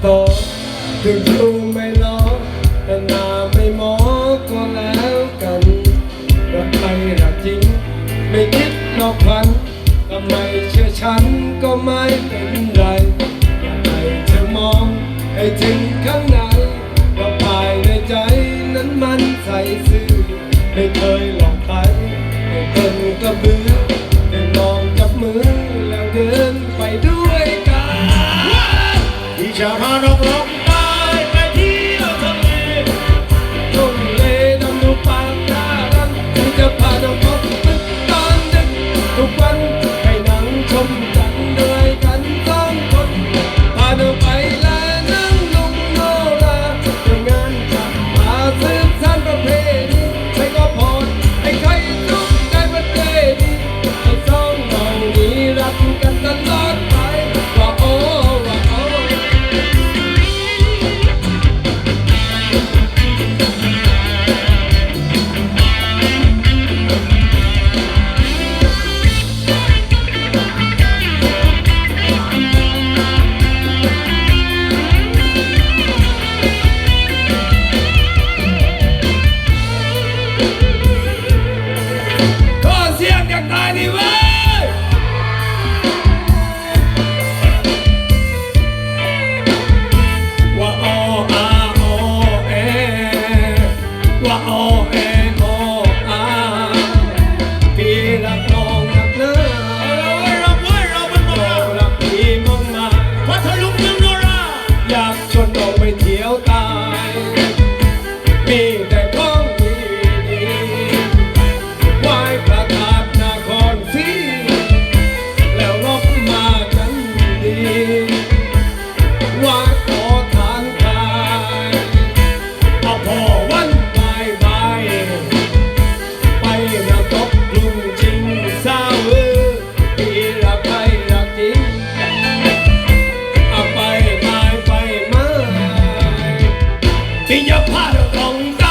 โตถึงดูไม่ล้อแต่นาไม่หมอก็แล้วกันรักใครรักจริง ไม่คิดนอกพันทำไมเชื่อฉันก็ไม่เป็นไรอยากให้เธอมองให้ถึงข้างใน นะครับ oh, and. ขอ